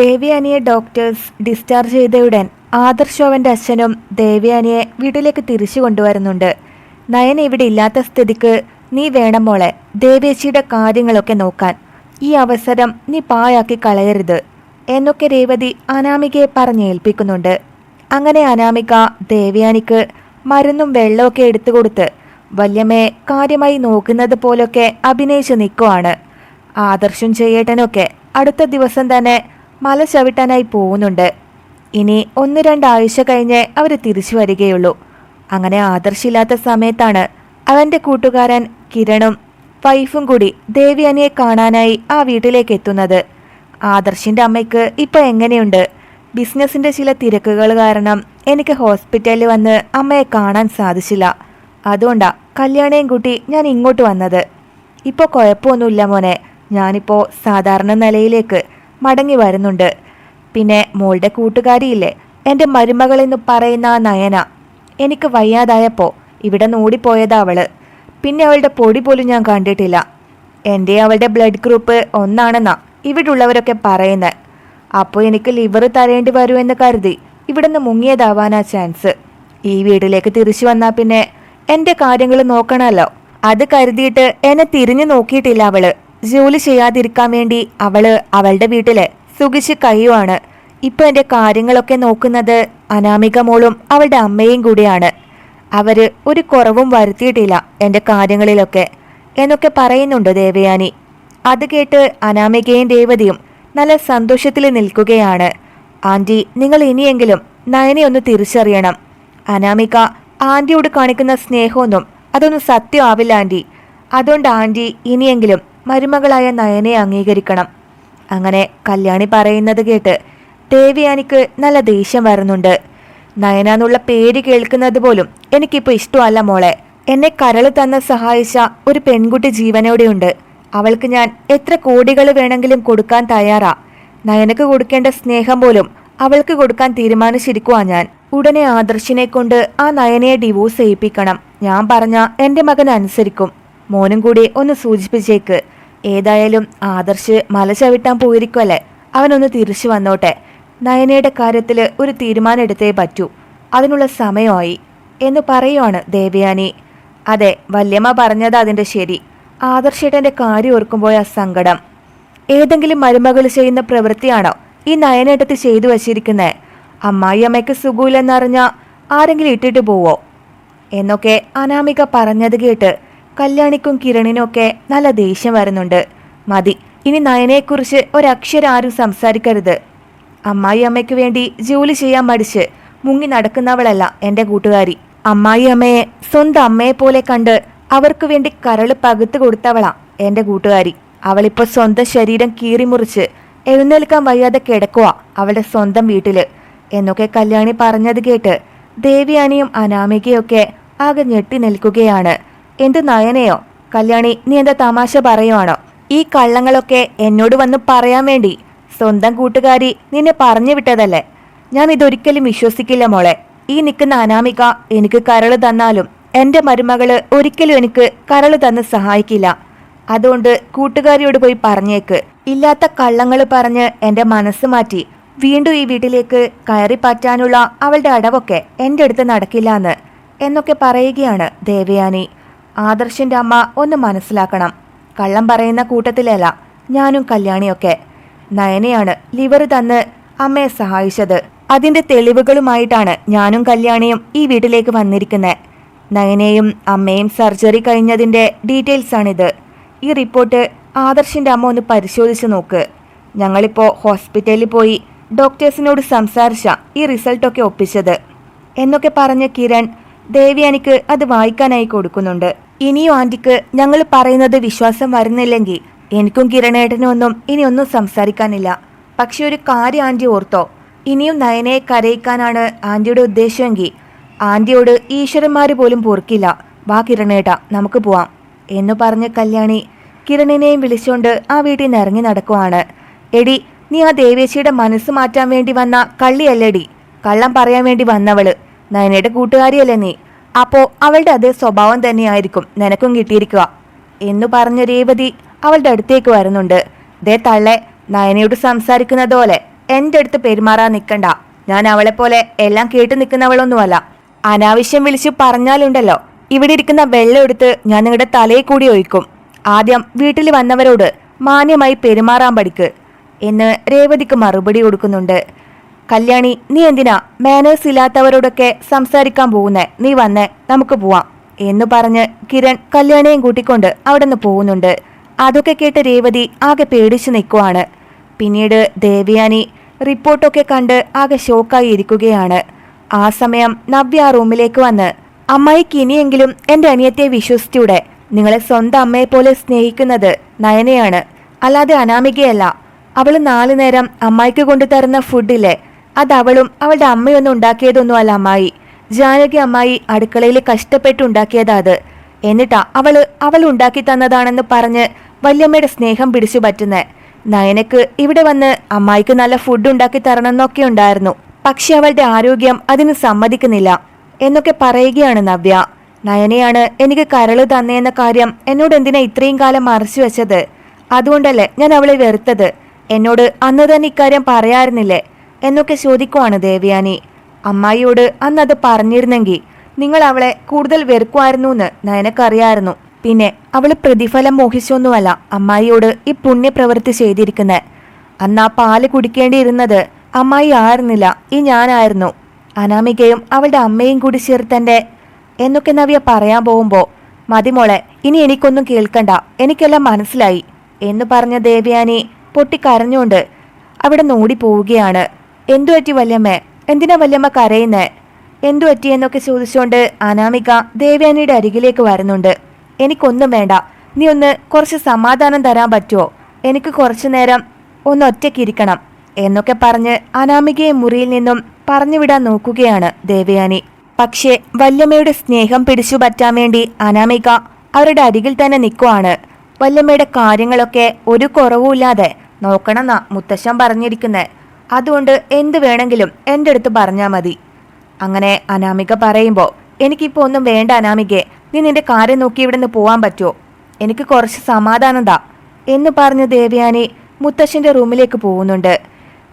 ദേവയാനിയെ doctors discharge ചെയ്തയുടൻ ആദർശോവന്റെ അച്ഛനും ദേവ്യാനിയെ വീട്ടിലേക്ക് തിരിച്ചു കൊണ്ടുവരുന്നുണ്ട്. നയൻ ഇവിടെ ഇല്ലാത്ത സ്ഥിതിക്ക് നീ വേണം മോളെ ദേവേച്ചിയുടെ കാര്യങ്ങളൊക്കെ നോക്കാൻ. ഈ അവസരം നീ പായാക്കി കളയരുത് എന്നൊക്കെ രേവതി അനാമികയെ പറഞ്ഞേൽപ്പിക്കുന്നുണ്ട് അങ്ങനെ അനാമിക ദേവ്യാനിക്ക് മരുന്നും വെള്ളമൊക്കെ എടുത്തു കൊടുത്ത് വല്യമ്മയെ കാര്യമായി നോക്കുന്നത് പോലൊക്കെ അഭിനയിച്ചു നിൽക്കുവാണ്. ആദർശും ചെയ്യേട്ടനൊക്കെ അടുത്ത ദിവസം തന്നെ മല ചവിട്ടാനായി പോകുന്നുണ്ട്. ഇനി ഒന്ന് രണ്ടാഴ്ച കഴിഞ്ഞ് അവർ തിരിച്ചു വരികയുള്ളൂ. അങ്ങനെ ആദർശില്ലാത്ത സമയത്താണ് അവന്റെ കൂട്ടുകാരൻ കിരണും വൈഫും കൂടി ദേവിയനിയെ കാണാനായി ആ വീട്ടിലേക്ക് എത്തുന്നത്. ആദർശിന്റെ അമ്മയ്ക്ക് ഇപ്പോൾ എങ്ങനെയുണ്ട്? ബിസിനസ്സിന്റെ ചില തിരക്കുകൾ കാരണം എനിക്ക് ഹോസ്പിറ്റലിൽ വന്ന് അമ്മയെ കാണാൻ സാധിച്ചില്ല. അതുകൊണ്ടാ കല്യാണയും കൂട്ടി ഞാൻ ഇങ്ങോട്ട് വന്നത്. ഇപ്പോൾ കുഴപ്പമൊന്നുമില്ല മോനെ. ഞാനിപ്പോൾ സാധാരണ നിലയിലേക്ക് മടങ്ങി വരുന്നുണ്ട്. പിന്നെ മോളുടെ കൂട്ടുകാരിയില്ലേ? എന്റെ മരുമകളെന്ന് പറയുന്ന നയന. എനിക്ക് വയ്യാതായപ്പോൾ ഇവിടെ നോടിപ്പോയതാ അവൾ. പിന്നെ അവളുടെ പൊടി പോലും ഞാൻ കണ്ടിട്ടില്ല. എന്റെ അവളുടെ ബ്ലഡ് ഗ്രൂപ്പ് ഒന്നാണെന്നാ ഇവിടുള്ളവരൊക്കെ പറയുന്നത് അപ്പോൾ എനിക്ക് ലിവർ തരേണ്ടി എന്ന് കരുതി ഇവിടുന്ന് മുങ്ങിയതാവാനാ ചാൻസ്. ഈ വീട്ടിലേക്ക് തിരിച്ചു വന്നാൽ പിന്നെ എന്റെ കാര്യങ്ങൾ നോക്കണമല്ലോ അത് കരുതിയിട്ട് എന്നെ തിരിഞ്ഞു നോക്കിയിട്ടില്ല അവൾ. ജോലി ചെയ്യാതിരിക്കാൻ വേണ്ടി അവൾ അവളുടെ വീട്ടിൽ സുഖിച്ച് കഴിയുവാണ്. ഇപ്പൊ എന്റെ കാര്യങ്ങളൊക്കെ നോക്കുന്നത് അനാമിക മോളും അവളുടെ അമ്മയും കൂടിയാണ്. അവർ ഒരു കുറവും വരുത്തിയിട്ടില്ല എന്റെ കാര്യങ്ങളിലൊക്കെ എന്നൊക്കെ പറയുന്നുണ്ട് ദേവയാനി. അത് കേട്ട് അനാമികയും ദേവതയും നല്ല സന്തോഷത്തിൽ നിൽക്കുകയാണ്. ആന്റി നിങ്ങൾ ഇനിയെങ്കിലും നയനെ ഒന്ന് തിരിച്ചറിയണം. അനാമിക ആന്റിയോട് കാണിക്കുന്ന സ്നേഹമൊന്നും അതൊന്നും സത്യമാവില്ല ആന്റി. അതുകൊണ്ട് ആന്റി ഇനിയെങ്കിലും മരുമകളായ നയനെ അംഗീകരിക്കണം. അങ്ങനെ കല്യാണി പറയുന്നത് കേട്ട് ദേവിയാനിക്ക് നല്ല ദേഷ്യം വരുന്നുണ്ട്. നയന എന്നുള്ള പേര് കേൾക്കുന്നത് പോലും എനിക്കിപ്പോൾ ഇഷ്ടമല്ല മോളെ. എന്നെ കരൾ തന്ന് സഹായിച്ച ഒരു പെൺകുട്ടി ജീവനോടെയുണ്ട്. അവൾക്ക് ഞാൻ എത്ര കോടികൾ വേണമെങ്കിലും കൊടുക്കാൻ തയ്യാറാ. നയനക്ക് കൊടുക്കേണ്ട സ്നേഹം പോലും അവൾക്ക് കൊടുക്കാൻ തീരുമാനിച്ചിരിക്കുവാ ഞാൻ. ഉടനെ ആദർശിനെ കൊണ്ട് ആ നയനയെ ഡിവോഴ്സ് ചെയ്യിപ്പിക്കണം. ഞാൻ പറഞ്ഞ എന്റെ മകൻ അനുസരിക്കും. മോനും കൂടി ഒന്ന് സൂചിപ്പിച്ചേക്ക്. ഏതായാലും ആദർശ് മല ചവിട്ടാൻ പോയിരിക്കുമല്ലേ അവനൊന്ന് തിരിച്ചു വന്നോട്ടെ. നയനയുടെ കാര്യത്തിൽ ഒരു തീരുമാനം എടുത്തേ പറ്റൂ. അതിനുള്ള സമയമായി. എന്ന് പറയുവാണ് ദേവയാനി. അതെ വല്യമ്മ പറഞ്ഞത് അതിന്റെ ശരി. ആദർശേട്ടന്റെ കാര്യം ഓർക്കുമ്പോഴാ സങ്കടം. ഏതെങ്കിലും മരുമകൾ ചെയ്യുന്ന പ്രവൃത്തിയാണോ ഈ നയനേട്ടത്തി ചെയ്തു വച്ചിരിക്കുന്നത് അമ്മായി അമ്മയ്ക്ക് സുഖമില്ലെന്നറിഞ്ഞ ആരെങ്കിലും ഇട്ടിട്ട് പോവോ? എന്നൊക്കെ അനാമിക പറഞ്ഞത് കേട്ട് കല്യാണിക്കും കിരണിനൊക്കെ നല്ല ദേഷ്യം വരുന്നുണ്ട്. മതി ഇനി നയനെക്കുറിച്ച് ഒരക്ഷരം ആരും സംസാരിക്കരുത്. അമ്മായി അമ്മയ്ക്ക് വേണ്ടി ജോലി ചെയ്യാൻ മടിച്ച് മുങ്ങി നടക്കുന്നവളല്ല എന്റെ കൂട്ടുകാരി. അമ്മായി അമ്മയെ സ്വന്തം അമ്മയെ പോലെ കണ്ട് അവർക്ക് വേണ്ടി കരൾ പകുത്തു കൊടുത്തവളാ എന്റെ കൂട്ടുകാരി. അവളിപ്പോൾ സ്വന്തം ശരീരം കീറിമുറിച്ച് എഴുന്നേൽക്കാൻ വയ്യാതെ കിടക്കുക അവളുടെ സ്വന്തം വീട്ടിൽ എന്നൊക്കെ കല്യാണി പറഞ്ഞത് കേട്ട് ദേവിയാനിയും അനാമികയൊക്കെ ആകെ ഞെട്ടി നിൽക്കുകയാണ്. എന്ത് നയനയോ? കല്യാണി നീ എന്താ തമാശ പറയുവാണോ? ഈ കള്ളങ്ങളൊക്കെ എന്നോട് വന്ന് പറയാൻ വേണ്ടി. സ്വന്തം കൂട്ടുകാരി നിന്നെ പറഞ്ഞു വിട്ടതല്ലേ? ഞാൻ ഇതൊരിക്കലും വിശ്വസിക്കില്ല മോളെ. ഈ നിൽക്കുന്ന അനാമിക എനിക്ക് കരൾ തന്നാലും എന്റെ മരുമകൾ ഒരിക്കലും എനിക്ക് കരൾ തന്ന് സഹായിക്കില്ല. അതുകൊണ്ട് കൂട്ടുകാരിയോട് പോയി പറഞ്ഞേക്ക്. ഇല്ലാത്ത കള്ളങ്ങൾ പറഞ്ഞ് എന്റെ മനസ്സ് മാറ്റി വീണ്ടും ഈ വീട്ടിലേക്ക് കയറി പറ്റാനുള്ള അവളുടെ അടവൊക്കെ എന്റെ അടുത്ത് നടക്കില്ല എന്ന് എന്നൊക്കെ പറയുകയാണ് ദേവയാനി. ആദർശിന്റെ അമ്മ ഒന്ന് മനസ്സിലാക്കണം. കള്ളം പറയുന്ന കൂട്ടത്തിലല്ല ഞാനും കല്യാണിയൊക്കെ. നയനയാണ് ലിവർ തന്ന് അമ്മയെ സഹായിച്ചത്. അതിന്റെ തെളിവുകളുമായിട്ടാണ് ഞാനും കല്യാണിയും ഈ വീട്ടിലേക്ക് വന്നിരിക്കുന്നത് നയനയും അമ്മയും സർജറി കഴിഞ്ഞതിന്റെ ഡീറ്റെയിൽസ് ആണിത് ഈ റിപ്പോർട്ട് ആദർശിന്റെ അമ്മ ഒന്ന് പരിശോധിച്ച് നോക്ക്. ഞങ്ങളിപ്പോ ഹോസ്പിറ്റലിൽ പോയി ഡോക്ടേഴ്സിനോട് സംസാരിച്ച ഈ റിസൾട്ടൊക്കെ ഒപ്പിച്ചത്. എന്നൊക്കെ പറഞ്ഞ കിരൺ ദേവിയാനിക്ക് അത് വായിക്കാനായി കൊടുക്കുന്നുണ്ട്. ഇനിയും ആന്റിക്ക് ഞങ്ങൾ പറയുന്നത് വിശ്വാസം വരുന്നില്ലെങ്കിൽ എനിക്കും കിരണേട്ടനും ഒന്നും ഇനി ഒന്നും സംസാരിക്കാനില്ല. പക്ഷെ ഒരു കാര്യം ആന്റി ഓർത്തോ. ഇനിയും നയനയെ കരയിക്കാനാണ് ആന്റിയുടെ ഉദ്ദേശമെങ്കിൽ ആന്റിയോട് ഈശ്വരന്മാര് പോലും പൊറുക്കില്ല. വാ കിരണേട്ട നമുക്ക് പോവാം. എന്ന് പറഞ്ഞ കല്യാണി കിരണിനെയും വിളിച്ചുകൊണ്ട് ആ വീട്ടിൽ നിന്ന് ഇറങ്ങി നടക്കുവാണ്. എടി നീ ആ ദേവേശിയുടെ മനസ്സ് മാറ്റാൻ വേണ്ടി വന്ന കള്ളിയല്ലടി? കള്ളം പറയാൻ വേണ്ടി വന്നവൾ. നയനയുടെ കൂട്ടുകാരിയല്ലേ നീ? അപ്പോ അവളുടെ അതേ സ്വഭാവം തന്നെയായിരിക്കും നിനക്കും കിട്ടിയിരിക്കുക. എന്നു പറഞ്ഞ രേവതി അവളുടെ അടുത്തേക്ക് വരുന്നുണ്ട്. ദേ തള്ളെ നയനയോട് സംസാരിക്കുന്നത് പോലെ എന്റെ അടുത്ത് പെരുമാറാൻ നിൽക്കണ്ട ഞാൻ അവളെ പോലെ എല്ലാം കേട്ട് നിൽക്കുന്നവളൊന്നുമല്ല. അനാവശ്യം വിളിച്ചു പറഞ്ഞാലുണ്ടല്ലോ ഇവിടെ ഇരിക്കുന്ന വെള്ളം എടുത്ത് ഞാൻ നിങ്ങളുടെ തലയിൽ കൂടി ഒഴിക്കും. ആദ്യം വീട്ടിൽ വന്നവരോട് മാന്യമായി പെരുമാറാൻ പഠിക്ക്. എന്ന് രേവതിക്ക് മറുപടി കൊടുക്കുന്നുണ്ട്. കല്യാണി നീ എന്തിനാ മാനേഴ്സ് ഇല്ലാത്തവരോടൊക്കെ സംസാരിക്കാൻ പോകുന്നേ? നീ വന്നേ നമുക്ക് പോവാം. എന്ന് പറഞ്ഞ് കിരൺ കല്യാണിയും കൂട്ടിക്കൊണ്ട് അവിടെ പോകുന്നുണ്ട്. അതൊക്കെ കേട്ട് രേവതി ആകെ പേടിച്ചു നിൽക്കുവാണ്. പിന്നീട് ദേവയാനി റിപ്പോർട്ടൊക്കെ കണ്ട് ആകെ ഷോക്കായി ഇരിക്കുകയാണ്. ആ സമയം നവ്യ റൂമിലേക്ക് വന്ന് അമ്മായിക്ക് ഇനിയെങ്കിലും എന്റെ അനിയത്തെ വിശ്വസിച്ചൂടെ? നിങ്ങളെ സ്വന്തം അമ്മയെ പോലെ സ്നേഹിക്കുന്നത് നയനയാണ്. അല്ലാതെ അനാമികയല്ല. അവൾ നാലു നേരം അമ്മായിക്ക് കൊണ്ടുതരുന്ന ഫുഡില്ലേ അത് അവളും അവളുടെ അമ്മയൊന്നും ഉണ്ടാക്കിയതൊന്നും അല്ല അമ്മായി. ജാനകി അമ്മായി അടുക്കളയിൽ കഷ്ടപ്പെട്ടുണ്ടാക്കിയതാ അത്. എന്നിട്ടാ അവൾ അവൾ ഉണ്ടാക്കി തന്നതാണെന്ന് പറഞ്ഞ് വല്യമ്മയുടെ സ്നേഹം പിടിച്ചു പറ്റുന്നേ. നയനക്ക് ഇവിടെ വന്ന് അമ്മായിക്ക് നല്ല ഫുഡ് ഉണ്ടാക്കി തരണമെന്നൊക്കെ ഉണ്ടായിരുന്നു. പക്ഷെ അവളുടെ ആരോഗ്യം അതിന് സമ്മതിക്കുന്നില്ല എന്നൊക്കെ പറയുകയാണ് നവ്യ. നയനയാണ് എനിക്ക് കരൾ തന്നെയെന്ന കാര്യം എന്നോട് എന്തിനാ ഇത്രയും കാലം മറച്ചു വെച്ചത്? അതുകൊണ്ടല്ലേ ഞാൻ അവളെ വെറുത്തത്? എന്നോട് അന്ന് തന്നെ ഇക്കാര്യം പറയാറുന്നില്ലേ? എന്നൊക്കെ ചോദിക്കുവാണ് ദേവയാനി. അമ്മായിയോട് അന്ന് അത് പറഞ്ഞിരുന്നെങ്കിൽ നിങ്ങൾ അവളെ കൂടുതൽ വെറുക്കുമായിരുന്നു എന്ന് നയനക്കറിയായിരുന്നു. പിന്നെ അവൾ പ്രതിഫലം മോഹിച്ചൊന്നുമല്ല അമ്മായിയോട് ഈ പുണ്യപ്രവൃത്തി ചെയ്തിരിക്കുന്നത് അന്ന് ആ പാൽ കുടിക്കേണ്ടിയിരുന്നത് അമ്മായി ആയിരുന്നില്ല ഈ ഞാനായിരുന്നു. അനാമികയും അവളുടെ അമ്മയും കൂടി ചേർത്തന്റെ എന്നൊക്കെ നവ്യ പറയാൻ പോകുമ്പോ മതിമോളെ ഇനി എനിക്കൊന്നും കേൾക്കണ്ട എനിക്കെല്ലാം മനസ്സിലായി എന്ന് പറഞ്ഞ ദേവയാനി പൊട്ടിക്കരഞ്ഞുകൊണ്ട് അവിടെ നോടി പോവുകയാണ് എന്തു പറ്റി വല്യമ്മേ? എന്തിനാ വല്യമ്മ കരയുന്നേ? എന്തു പറ്റി എന്നൊക്കെ ചോദിച്ചുകൊണ്ട് അനാമിക ദേവയാനിയുടെ അരികിലേക്ക് വരുന്നുണ്ട്. എനിക്കൊന്നും വേണ്ട. നീ ഒന്ന് കുറച്ച് സമാധാനം തരാൻ പറ്റുമോ എനിക്ക് കുറച്ചു നേരം ഒന്ന് ഒറ്റയ്ക്കിരിക്കണം എന്നൊക്കെ പറഞ്ഞ് അനാമികയെ മുറിയിൽ നിന്നും പറഞ്ഞുവിടാൻ നോക്കുകയാണ് ദേവയാനി. പക്ഷേ വല്യമ്മയുടെ സ്നേഹം പിടിച്ചു പറ്റാൻ വേണ്ടി അനാമിക അവരുടെ അരികിൽ തന്നെ നിൽക്കുവാണ്. വല്യമ്മയുടെ കാര്യങ്ങളൊക്കെ ഒരു കുറവുമില്ലാതെ നോക്കണമെന്നാ മുത്തശ്ശൻ പറഞ്ഞിരിക്കുന്നത് അതുകൊണ്ട് എന്ത് വേണമെങ്കിലും എന്റെ അടുത്ത് പറഞ്ഞാൽ മതി. അങ്ങനെ അനാമിക പറയുമ്പോൾ എനിക്കിപ്പോൾ ഒന്നും വേണ്ട അനാമികെ നീ നിന്റെ കാര്യം നോക്കി ഇവിടെ നിന്ന് പോവാൻ പറ്റുമോ എനിക്ക് കുറച്ച് സമാധാനം താ എന്ന് പറഞ്ഞ് ദേവയാനി മുത്തശ്ശിന്റെ റൂമിലേക്ക് പോകുന്നുണ്ട്.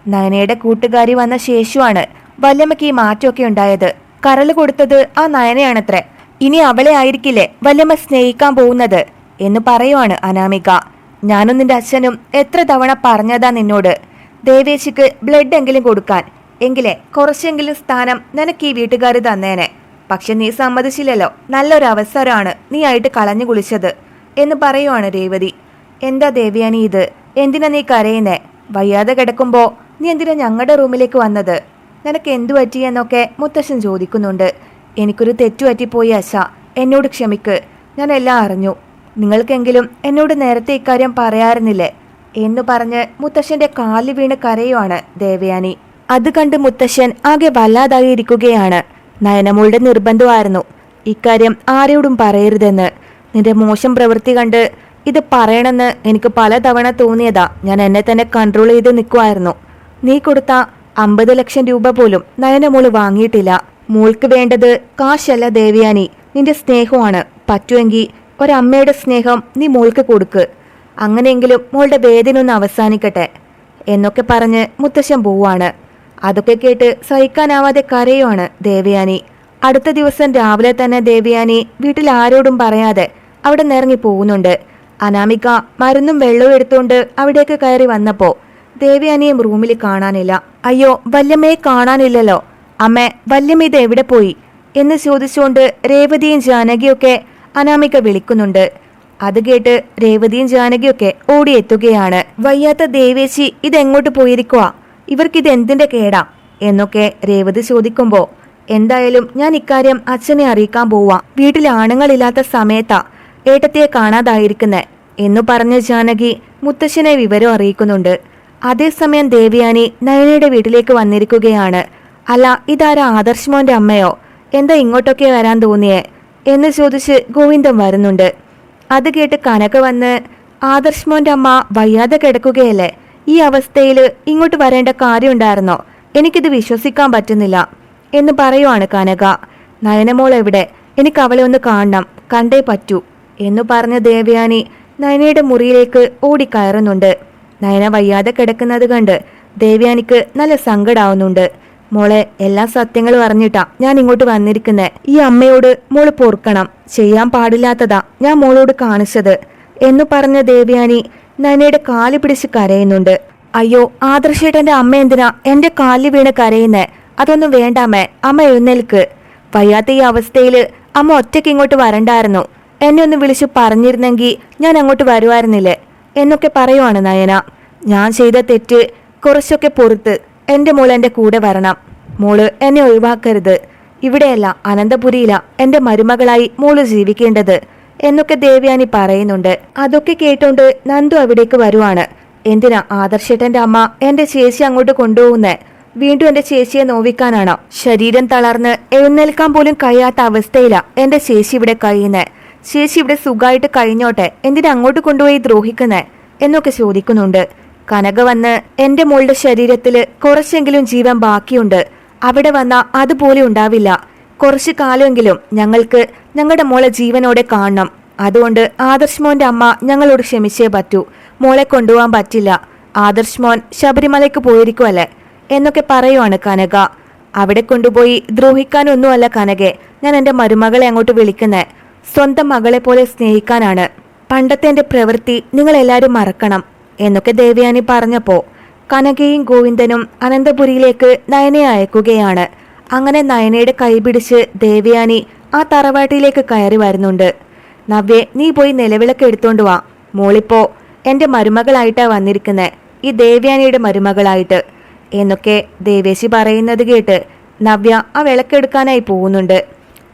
നയനയുടെ കൂട്ടുകാരി വന്ന ശേഷമാണ് വല്യമ്മയ്ക്ക് ഈ മാറ്റമൊക്കെ ഉണ്ടായത്. കരൾ കൊടുത്തത് ആ നയനയാണത്രേ. ഇനി അവളെ ആയിരിക്കില്ലേ വല്യമ്മ സ്നേഹിക്കാൻ പോകുന്നത്? എന്ന് പറയുവാണ് അനാമിക. ഞാനും നിന്റെ അച്ഛനും എത്ര തവണ പറഞ്ഞതാ നിന്നോട്. ദേവേശിക്ക് ബ്ലഡ് എങ്കിലും കൊടുക്കാൻ. എങ്കിലേ കുറച്ചെങ്കിലും സ്ഥാനം നിനക്ക് ഈ വീട്ടുകാർ തന്നേനെ. പക്ഷെ നീ സമ്മതിച്ചില്ലല്ലോ. നല്ലൊരു അവസരമാണ് നീ ആയിട്ട് കളഞ്ഞു കുളിച്ചത് എന്ന് പറയുവാണ് രേവതി. എന്താ ദേവയാനി ഇത്? എന്തിനാ നീ കരയുന്നേ? വയ്യാതെ കിടക്കുമ്പോൾ നീ എന്തിനാ ഞങ്ങളുടെ റൂമിലേക്ക് വന്നത്? നിനക്ക് എന്തു പറ്റിയെന്നൊക്കെ മുത്തശ്ശൻ ചോദിക്കുന്നുണ്ട്. എനിക്കൊരു തെറ്റു പറ്റിപ്പോയി അശ എന്നോട് ക്ഷമിക്ക്. ഞാൻ എല്ലാം അറിഞ്ഞു. നിങ്ങൾക്കെങ്കിലും എന്നോട് നേരത്തെ ഇക്കാര്യം പറയാറുന്നില്ലേ? എന്ന് പറഞ്ഞ് മുത്തശ്ശന്റെ കാലിൽ വീണ് കരയുവാണ് ദേവയാനി. അത് കണ്ട് മുത്തശ്ശൻ ആകെ വല്ലാതായിരിക്കുകയാണ്. നയനമോളുടെ നിർബന്ധമായിരുന്നു. ഇക്കാര്യം ആരോടും പറയരുതെന്ന്. നിന്റെ മോശം പ്രവൃത്തി കണ്ട് ഇത് പറയണമെന്ന് എനിക്ക് പലതവണ തോന്നിയതാ. ഞാൻ എന്നെ തന്നെ കൺട്രോൾ ചെയ്ത് നിൽക്കുമായിരുന്നു നീ കൊടുത്ത അമ്പത് ലക്ഷം രൂപ പോലും നയനമോൾ വാങ്ങിയിട്ടില്ല. മോൾക്ക് വേണ്ടത് കാശല്ല ദേവയാനി. നിന്റെ സ്നേഹമാണ്. പറ്റുമെങ്കിൽ ഒരമ്മയുടെ സ്നേഹം നീ മോൾക്ക് കൊടുക്ക്. അങ്ങനെയെങ്കിലും മോളുടെ വേദന ഒന്ന് അവസാനിക്കട്ടെ എന്നൊക്കെ പറഞ്ഞ് മുത്തശ്ശൻ പോവാണ്. അതൊക്കെ കേട്ട് സഹിക്കാനാവാതെ കരയുവാണ് ദേവയാനി. അടുത്ത ദിവസം രാവിലെ തന്നെ ദേവയാനി വീട്ടിൽ ആരോടും പറയാതെ അവിടെ നിറങ്ങി പോകുന്നുണ്ട്. അനാമിക മരുന്നും വെള്ളവും എടുത്തുകൊണ്ട് അവിടേക്ക് കയറി വന്നപ്പോ ദേവയാനിയും റൂമിൽ കാണാനില്ല. അയ്യോ വല്യമ്മയെ കാണാനില്ലല്ലോ. അമ്മ വല്യമ്മ ഇത് എവിടെ പോയി? എന്ന് ചോദിച്ചുകൊണ്ട് രേവതിയും ജാനകിയൊക്കെ അനാമിക വിളിക്കുന്നുണ്ട്. അത് കേട്ട് രേവതിയും ജാനകിയൊക്കെ ഓടിയെത്തുകയാണ്. വയ്യാത്ത ദേവേശി ഇതെങ്ങോട്ട് പോയിരിക്കുക ഇവർക്കിത് എന്തിന്റെ കേടാ? എന്നൊക്കെ രേവതി ചോദിക്കുമ്പോ എന്തായാലും ഞാൻ ഇക്കാര്യം അച്ഛനെ അറിയിക്കാൻ പോവാ. വീട്ടിൽ ആണുങ്ങളില്ലാത്ത സമയത്താ ഏട്ടത്തിയെ കാണാതായിരിക്കുന്നെ എന്നു പറഞ്ഞ ജാനകി മുത്തശ്ശനെ വിവരം അറിയിക്കുന്നുണ്ട്. അതേസമയം ദേവിയാനി നയനയുടെ വീട്ടിലേക്ക് വന്നിരിക്കുകയാണ്. അല്ല ഇതാരാ ആദർശ് മോന്റെ അമ്മയോ? എന്താ ഇങ്ങോട്ടൊക്കെ വരാൻ തോന്നിയേ? എന്ന് ചോദിച്ച് ഗോവിന്ദം വരുന്നുണ്ട്. അത് കേട്ട് കനക വന്ന് ആദർശ് മോന്റെ അമ്മ വയ്യാതെ കിടക്കുകയല്ലേ? ഈ അവസ്ഥയിൽ ഇങ്ങോട്ട് വരേണ്ട കാര്യമുണ്ടായിരുന്നോ? എനിക്കിത് വിശ്വസിക്കാൻ പറ്റുന്നില്ല എന്ന് പറയുവാണ് കനക. നയനമോൾ എവിടെ? എനിക്ക് അവളെ ഒന്ന് കാണണം. കണ്ടേ പറ്റൂ എന്നു പറഞ്ഞ ദേവയാനി നയനയുടെ മുറിയിലേക്ക് ഓടിക്കയറുന്നുണ്ട്. നയന വയ്യാതെ കിടക്കുന്നത് കണ്ട് ദേവയാനിക്ക് നല്ല സങ്കടാവുന്നുണ്ട്. മോളെ എല്ലാ സത്യങ്ങളും അറിഞ്ഞിട്ടാ ഞാൻ ഇങ്ങോട്ട് വന്നിരിക്കുന്നെ. ഈ അമ്മയോട് മോൾ പൊറുക്കണം. ചെയ്യാൻ പാടില്ലാത്തതാ ഞാൻ മോളോട് കാണിച്ചത്. എന്നു പറഞ്ഞ ദേവയാനി നനയുടെ കാൽ പിടിച്ച് കരയുന്നുണ്ട്. അയ്യോ ആദർശേട്ടന്റെ അമ്മ എന്തിനാ എന്റെ കാലിൽ വീണ് കരയുന്നേ? അതൊന്നും വേണ്ടാമേ അമ്മ എഴുന്നേൽക്ക്. വയ്യാത്ത ഈ അവസ്ഥയിൽ അമ്മ ഒറ്റയ്ക്ക് ഇങ്ങോട്ട് വരണ്ടായിരുന്നു. എന്നെ ഒന്ന് വിളിച്ചു പറഞ്ഞിരുന്നെങ്കിൽ ഞാൻ അങ്ങോട്ട് വരുമായിരുന്നില്ലേ എന്നൊക്കെ പറയുവാണ് നയന. ഞാൻ ചെയ്ത തെറ്റ് കുറച്ചൊക്കെ പൊറുത്ത് എന്റെ മോൾ എന്റെ കൂടെ വരണം. മോൾ എന്നെ ഒഴിവാക്കരുത്. ഇവിടെയല്ല അനന്തപുരിയില എന്റെ മരുമകളായി മോൾ ജീവിക്കേണ്ടത് എന്നൊക്കെ ദേവയാനി പറയുന്നുണ്ട്. അതൊക്കെ കേട്ടോണ്ട് നന്ദു അവിടേക്ക് വരുവാണ്. എന്തിനാ ആദർശേട്ടന്റെ അമ്മ എന്റെ ചേച്ചി അങ്ങോട്ട് കൊണ്ടുപോകുന്നേ? വീണ്ടും എന്റെ ചേച്ചിയെ നോവിക്കാനാണോ? ശരീരം തളർന്ന് എഴുന്നേൽക്കാൻ പോലും കഴിയാത്ത അവസ്ഥയിലാ എന്റെ ചേച്ചി ഇവിടെ കഴിയുന്നേ. ചേച്ചി ഇവിടെ സുഖമായിട്ട് കഴിഞ്ഞോട്ടെ? എന്തിനാ അങ്ങോട്ട് കൊണ്ടുപോയി ദ്രോഹിക്കുന്നേ? എന്നൊക്കെ ചോദിക്കുന്നുണ്ട്. കനക വന്ന് എന്റെ മോളുടെ ശരീരത്തിൽ കുറച്ചെങ്കിലും ജീവൻ ബാക്കിയുണ്ട്. അവിടെ വന്ന അതുപോലെ ഉണ്ടാവില്ല. കുറച്ചു കാലമെങ്കിലും ഞങ്ങൾക്ക് ഞങ്ങളുടെ മോളെ ജീവനോടെ കാണണം. അതുകൊണ്ട് ആദർശ് മോന്റെ അമ്മ ഞങ്ങളോട് ക്ഷമിച്ചേ പറ്റൂ. മോളെ കൊണ്ടുപോകാൻ പറ്റില്ല. ആദർശ് മോൻ ശബരിമലയ്ക്ക് പോയിരിക്കുമല്ലേ എന്നൊക്കെ പറയുവാണ് കനക. അവിടെ കൊണ്ടുപോയി ദ്രോഹിക്കാനൊന്നുമല്ല കനകെ. ഞാൻ എന്റെ മരുമകളെ അങ്ങോട്ട് വിളിക്കുന്നേ. സ്വന്തം മകളെ പോലെ സ്നേഹിക്കാനാണ്. പണ്ടത്തെ എന്റെ പ്രവൃത്തി നിങ്ങളെല്ലാവരും മറക്കണം. എന്നൊക്കെ ദേവയാനി പറഞ്ഞപ്പോ കനകയും ഗോവിന്ദനും അനന്തപുരിയിലേക്ക് നയനെ അയക്കുകയാണ്. അങ്ങനെ നയനയുടെ കൈപിടിച്ച് ദേവയാനി ആ തറവാട്ടിലേക്ക് കയറി വരുന്നുണ്ട്. നവ്യെ നീ പോയി നിലവിളക്ക് എടുത്തോണ്ട് വാ. മോളിപ്പോ എന്റെ മരുമകളായിട്ടാ വന്നിരിക്കുന്നത് ഈ ദേവയാനിയുടെ മരുമകളായിട്ട്. എന്നൊക്കെ ദേവേശി പറയുന്നത് കേട്ട് നവ്യ ആ വിളക്കെടുക്കാനായി പോകുന്നുണ്ട്.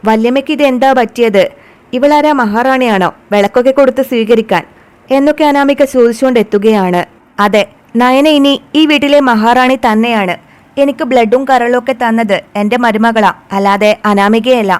വല്യമ്മയ്ക്ക് എന്താ പറ്റിയത്? ഇവളാരാ മഹാറാണിയാണോ? വിളക്കൊക്കെ കൊടുത്ത് സ്വീകരിക്കാൻ. എന്നൊക്കെ അനാമിക ചോദിച്ചുകൊണ്ട് എത്തുകയാണ് അതെ നയന ഇനി ഈ വീട്ടിലെ മഹാറാണി തന്നെയാണ്. എനിക്ക് ബ്ലഡും കരളും ഒക്കെ തന്നത് എന്റെ മരുമകളാ അല്ലാതെ അനാമികയല്ല.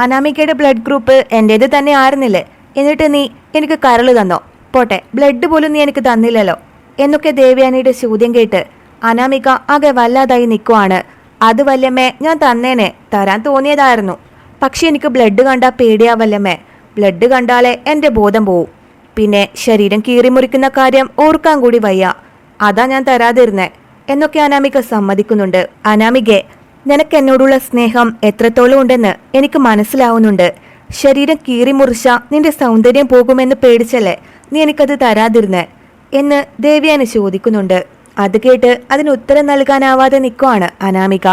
അനാമികയുടെ ബ്ലഡ് ഗ്രൂപ്പ് എന്റേത് തന്നെ ആയിരുന്നില്ലേ? എന്നിട്ട് നീ എനിക്ക് കരൾ തന്നോ? പോട്ടെ ബ്ലഡ് പോലും നീ എനിക്ക് തന്നില്ലല്ലോ. എന്നൊക്കെ ദേവയാനിയുടെ ചോദ്യം കേട്ട് അനാമിക ആകെ വല്ലാതായി നിൽക്കുവാണ്. അത് വല്ലമ്മേ ഞാൻ തന്നേനെ തരാൻ തോന്നിയതായിരുന്നു. പക്ഷെ എനിക്ക് ബ്ലഡ് കണ്ടാൽ പേടിയാവല്ലമ്മേ ബ്ലഡ് കണ്ടാലേ എന്റെ ബോധം പോവും. പിന്നെ ശരീരം കീറിമുറിക്കുന്ന കാര്യം ഓർക്കാൻ കൂടി വയ്യ. അതാ ഞാൻ തരാതിരുന്നേ എന്നൊക്കെ അനാമിക സമ്മതിക്കുന്നുണ്ട്. അനാമികെ നിനക്ക് എന്നോടുള്ള സ്നേഹം എത്രത്തോളം ഉണ്ടെന്ന് എനിക്ക് മനസ്സിലാവുന്നുണ്ട്. ശരീരം കീറിമുറിച്ച നിന്റെ സൗന്ദര്യം പോകുമെന്ന് പേടിച്ചല്ലേ നീ എനിക്കത് തരാതിരുന്നേ എന്ന് ദേവിയാന് ചോദിക്കുന്നുണ്ട്. അത് കേട്ട് അതിന് ഉത്തരം നൽകാനാവാതെ നിൽക്കുവാണ് അനാമിക.